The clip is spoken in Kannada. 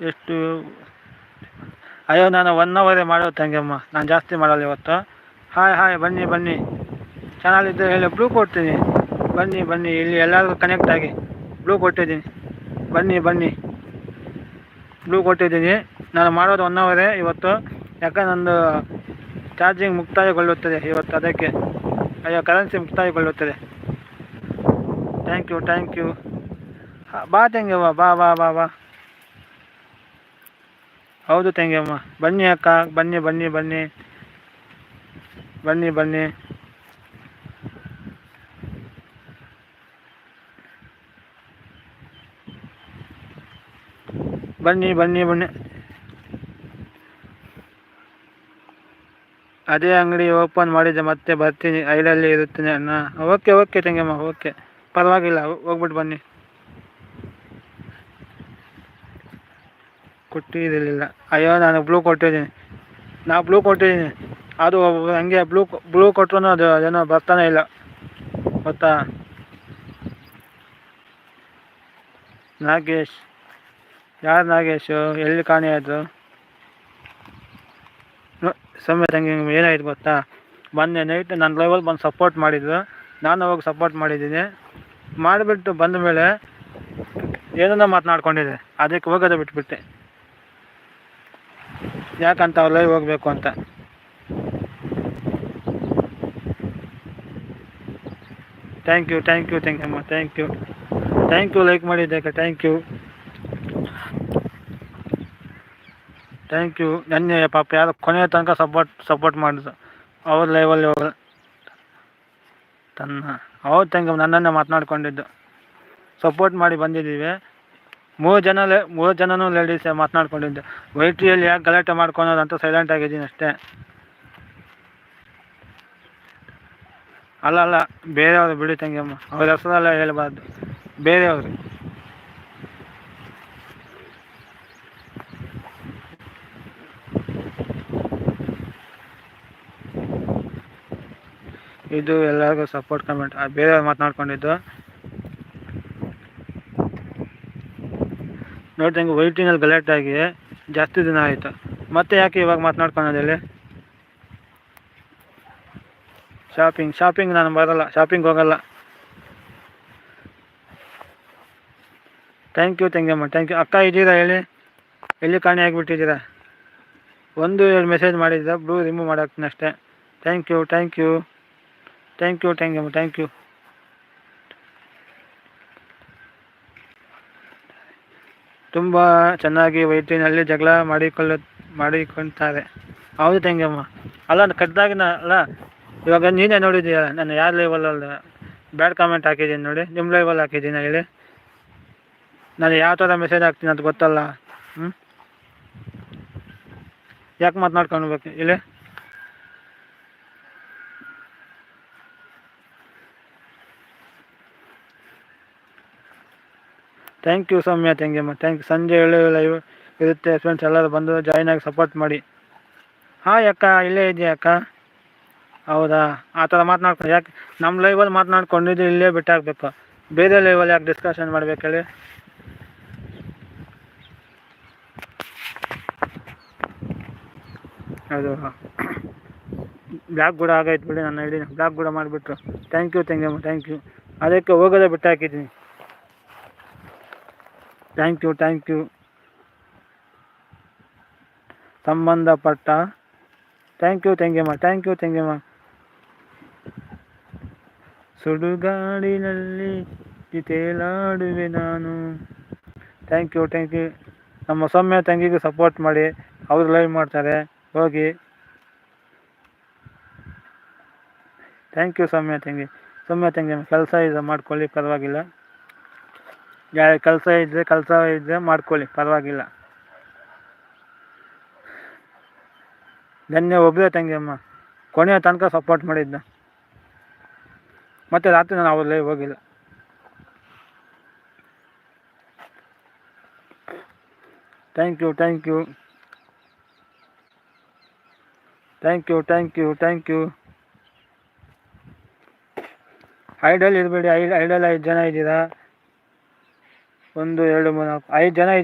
ಎಷ್ಟು? ಅಯ್ಯೋ, ನಾನು ಒನ್ ಅವರೇ ಮಾಡೋ ತಂಗಮ್ಮ ನಾನು ಜಾಸ್ತಿ ಮಾಡಲ್ಲ ಇವತ್ತು. ಹಾಯ್ ಹಾಯ್ ಬನ್ನಿ ಬನ್ನಿ. ಚಾನಲ್ ಹೇಳಿ ಬ್ಲೂ ಕೊಡ್ತೀನಿ. ಬನ್ನಿ ಬನ್ನಿ. ಇಲ್ಲಿ ಎಲ್ಲರಿಗೂ ಕನೆಕ್ಟ್ ಆಗಿ. ಬ್ಲೂ ಕೊಟ್ಟಿದ್ದೀನಿ. ಬನ್ನಿ ಬನ್ನಿ. ಬ್ಲೂ ಕೊಟ್ಟಿದ್ದೀನಿ. ನಾನು ಮಾಡೋದು ಒನ್ ಅವರೇ ಇವತ್ತು. ಯಾಕೆ ನಂದು ಚಾರ್ಜಿಂಗ್ ಮುಕ್ತಾಯಗೊಳ್ಳುತ್ತದೆ ಇವತ್ತು ಅದಕ್ಕೆ. ಅಯ್ಯೋ ಕರೆನ್ಸಿ ಮುಕ್ತಾಯಗೊಳ್ಳುತ್ತದೆ. ಥ್ಯಾಂಕ್ ಯು ಥ್ಯಾಂಕ್ ಯು ಬಾ ತಂಗವ್ವ ಬಾ ಬಾ ಬಾ ಬಾ. ಹೌದು ತೆಂಗಮ್ಮ ಬನ್ನಿ ಅಕ್ಕ, ಬನ್ನಿ ಬನ್ನಿ ಬನ್ನಿ. ಬನ್ನಿ ಬನ್ನಿ. ಬನ್ನಿ ಬನ್ನಿ ಬನ್ನಿ. ಅದೇ ಅಂಗಡಿ ಓಪನ್ ಮಾಡಿದ್ದೆ ಮತ್ತೆ ಬರ್ತೀನಿ. ಐಲಲ್ಲಿ ಇರುತ್ತೇನೆ ಅಣ್ಣ. ಓಕೆ ಓಕೆ ತಂಗಮ್ಮ ಓಕೆ ಪರವಾಗಿಲ್ಲ ಹೋಗ್ಬಿಟ್ಟು ಬನ್ನಿ. ಕೊಟ್ಟಿರಲಿಲ್ಲ. ಅಯ್ಯೋ, ನಾನು ಬ್ಲೂ ಕೊಟ್ಟಿದ್ದೀನಿ. ನಾ ಬ್ಲೂ ಕೊಟ್ಟಿದ್ದೀನಿ. ಅದು ಹಂಗೆ ಬ್ಲೂ ಬ್ಲೂ ಕೊಟ್ಟರು ಅದು ಏನೋ ಬರ್ತಾನೆ ಇಲ್ಲ. ಗೊತ್ತಾ? ನಾಗೇಶ್, ಯಾರು ನಾಗೇಶು? ಎಲ್ಲಿ ಕಾಣಿ ಆಯಿತು ಸಮಯ ತಂಗಿ ಏನಾಯ್ತು ಗೊತ್ತಾ? ಬಂದೆ ನೈಟ್ ನನ್ನ ಲೈವಲ್ಲಿ ಬಂದು ಸಪೋರ್ಟ್ ಮಾಡಿದ್ರು ನಾನು ಅವಾಗ ಸಪೋರ್ಟ್ ಮಾಡಿದ್ದೀನಿ. ಮಾಡಿಬಿಟ್ಟು ಬಂದ ಮೇಲೆ ಏನನ್ನ ಮಾತನಾಡ್ಕೊಂಡಿದ್ದೆ. ಅದಕ್ಕೆ ಹೋಗೋದೇ ಬಿಟ್ಬಿಟ್ಟೆ. ಯಾಕಂತ ಅವ್ರು ಲೈವ್ ಹೋಗಬೇಕು ಅಂತ. Thank you thank you thank ಅಮ್ಮ thank you thank you like ಮಾಡಿದ್ದಕ್ಕೆ ಥ್ಯಾಂಕ್ ಯು ಥ್ಯಾಂಕ್ ಯು ನನ್ನ ಪಾಪ ಯಾರು ಕೊನೆಯ ತನಕ ಸಪೋರ್ಟ್ ಸಪೋರ್ಟ್ ಮಾಡಿದ್ರು. ಅವ್ರ ಲೈವಲ್ಲಿ ಹೋಗ ತನ್ನ ಹೌದು ತಂಗ ಯು ನನ್ನನ್ನೇ ಮಾತನಾಡ್ಕೊಂಡಿದ್ದು. ಸಪೋರ್ಟ್ ಮಾಡಿ ಬಂದಿದ್ದೀವಿ. ಮೂರು ಜನ ಮೂರು ಜನನೂ ಲೇಡೀಸೇ ಮಾತನಾಡ್ಕೊಂಡಿದ್ದೆ. ವೈಟ್ರಿಯಲ್ಲಿ ಯಾಕೆ ಗಲಾಟೆ ಮಾಡ್ಕೊಳೋದು ಅಂತ ಸೈಲೆಂಟ್ ಆಗಿದ್ದೀನಿ ಅಷ್ಟೇ. ಅಲ್ಲ ಅಲ್ಲ, ಬೇರೆಯವರು ಬಿಡಿ ತಂಗಿಯಮ್ಮ. ಅವ್ರ ಹೆಸರೆಲ್ಲ ಹೇಳ್ಬಾರ್ದು. ಬೇರೆಯವರು. ಇದು ಎಲ್ಲರಿಗೂ ಸಪೋರ್ಟ್ ಕಮೆಂಟ್ ಬೇರೆಯವ್ರು ಮಾತನಾಡ್ಕೊಂಡಿದ್ದು. ನೋಡ್ದಂಗೆ ವೈಟಿನಲ್ಲಿ ಗಲಾಟೆ ಆಗಿ ಜಾಸ್ತಿ ದಿನ ಆಯಿತು. ಮತ್ತೆ ಯಾಕೆ ಇವಾಗ ಮಾತನಾಡ್ಕೊಳೋದಲ್ಲಿ ಶಾಪಿಂಗ್ ಶಾಪಿಂಗ್ ನಾನು ಬರಲ್ಲ ಶಾಪಿಂಗ್ ಹೋಗಲ್ಲ. ಥ್ಯಾಂಕ್ ಯು ತಂಗಮ್ಮ ಥ್ಯಾಂಕ್ ಯು ಅಕ್ಕ ಇದ್ದೀರಾ ಹೇಳಿ? ಎಲ್ಲಿ ಕಾಣೆ ಆಗಿಬಿಟ್ಟಿದ್ದೀರಾ? ಒಂದು ಎರಡು ಮೆಸೇಜ್ ಮಾಡಿದ್ದೀರಾ ಬ್ಲೂ ರಿಮೂವ್ ಮಾಡಾಕ್ತೀನಿ ಅಷ್ಟೇ. Thank you thank you thank you thank thank you ತುಂಬ ಚೆನ್ನಾಗಿ ವೈಟಿನಲ್ಲಿ ಜಗಳ ಮಾಡಿಕೊಳ್ಳ, ಮಾಡಿಕೊಳ್ತಾರೆ. ಹೌದು ತಂಗಮ್ಮ. ಅಲ್ಲ ಕಟ್ಟಿದಾಗಿನ ಅಲ್ಲ, ಇವಾಗ ನೀನೇ ನೋಡಿದ್ದೀಯ? ನಾನು ಯಾರ ಲೈವಲ್ಲ ಬ್ಯಾಡ್ ಕಾಮೆಂಟ್ ಹಾಕಿದ್ದೀನಿ ನೋಡಿ. ನಿಮ್ಮ ಲೈವಲ್ಲಿ ಹಾಕಿದ್ದೀನಿ ಹೇಳಿ. ನಾನು ಯಾವ ಥರ ಮೆಸೇಜ್ ಹಾಕ್ತೀನಿ ಅಂತ ಗೊತ್ತಲ್ಲ? ಹ್ಞೂ ಯಾಕೆ ಮಾತನಾಡ್ಕೊಳ್ಬೇಕು ಹೇಳಿ. ಥ್ಯಾಂಕ್ ಯು ಸೌಮ್ಯ ತಂಗಿಯಮ್ಮ ಥ್ಯಾಂಕ್ ಯು ಸಂಜೆ ಏಳು ಲೈವ್ ಇರುತ್ತೆ. ಫ್ರೆಂಡ್ಸ್ ಎಲ್ಲರೂ ಬಂದು ಜಾಯ್ನ್ ಆಗಿ ಸಪೋರ್ಟ್ ಮಾಡಿ. ಹಾಂ ಅಕ್ಕ. ಇಲ್ಲೇ ಇದೆಯಾ ಅಕ್ಕ? ಹೌದಾ? ಆ ಥರ ಮಾತನಾಡ್ಕೊಂಡು ಯಾಕೆ ನಮ್ಮ ಲೈವಲ್ಲಿ ಮಾತನಾಡ್ಕೊಂಡಿದ್ದು ಇಲ್ಲೇ ಬಿಟ್ಟಾಕಬೇಕು. ಬೇರೆ ಲೈವಲ್ಲಿ ಯಾಕೆ ಡಿಸ್ಕಷನ್ ಮಾಡ್ಬೇಕು ಹೇಳಿ? ಅದು ಬ್ಲಾಕ್ ಕೂಡ ಆಗೈತೆ ಬಿಡಿ ನನ್ನ ಐಡಿ. ಬ್ಲಾಕ್ ಕೂಡ ಮಾಡಿಬಿಟ್ರು. ಥ್ಯಾಂಕ್ ಯು ತಂಗಿಯಮ್ಮ ಥ್ಯಾಂಕ್ ಯು ಅದಕ್ಕೆ ಹೋಗೋದೇ ಬಿಟ್ಟು ಹಾಕಿದ್ದೀನಿ ಥ್ಯಾಂಕ್ ಯು ಥ್ಯಾಂಕ್ ಯು ಸಂಬಂಧಪಟ್ಟ. ಥ್ಯಾಂಕ್ ಯು ತೆಂಗೆಮ್ಮ ಥ್ಯಾಂಕ್ ಯು ತೆಂಗೆಮ್ಮ ಸುಡುಗಾಡಿನಲ್ಲಿ ತೇಲಾಡುವೆ ನಾನು. ಥ್ಯಾಂಕ್ ಯು ಥ್ಯಾಂಕ್ ಯು ನಮ್ಮ ಸೌಮ್ಯ ತಂಗಿಗೂ ಸಪೋರ್ಟ್ ಮಾಡಿ. ಅವರು ಲೈವ್ ಮಾಡ್ತಾರೆ. ಹೋಗಿ. ಥ್ಯಾಂಕ್ ಯು ಸೌಮ್ಯ ತಂಗಿ. ಸೌಮ್ಯ ತಂಗಿ, ಕೆಲಸ ಇದೆ, ಮಾಡ್ಕೊಳ್ಳಿ, ಪರವಾಗಿಲ್ಲ. ಕೆಲಸ ಇದ್ದರೆ ಕೆಲಸ ಇದ್ದರೆ ಮಾಡ್ಕೊಳ್ಳಿ, ಪರವಾಗಿಲ್ಲ. ಧನ್ಯ ಒಬ್ಬರೇ ತಂಗಿಯಮ್ಮ ಕೊನೆಯ ತನಕ ಸಪೋರ್ಟ್ ಮಾಡಿದ್ದ. ಮತ್ತು ರಾತ್ರಿ ನಾನು ಅವರಲ್ಲೇ ಹೋಗಿಲ್ಲ. Thank you thank you thank you thank you thank you idle ಇರಬೇಡಿ idle ಐದು ಜನ ಇದ್ದೀರಾ? ಒಂದು ಎರಡು ಮೂರು ನಾಲ್ಕು ಐದು ಜನ ಇದ್ದೀವಿ.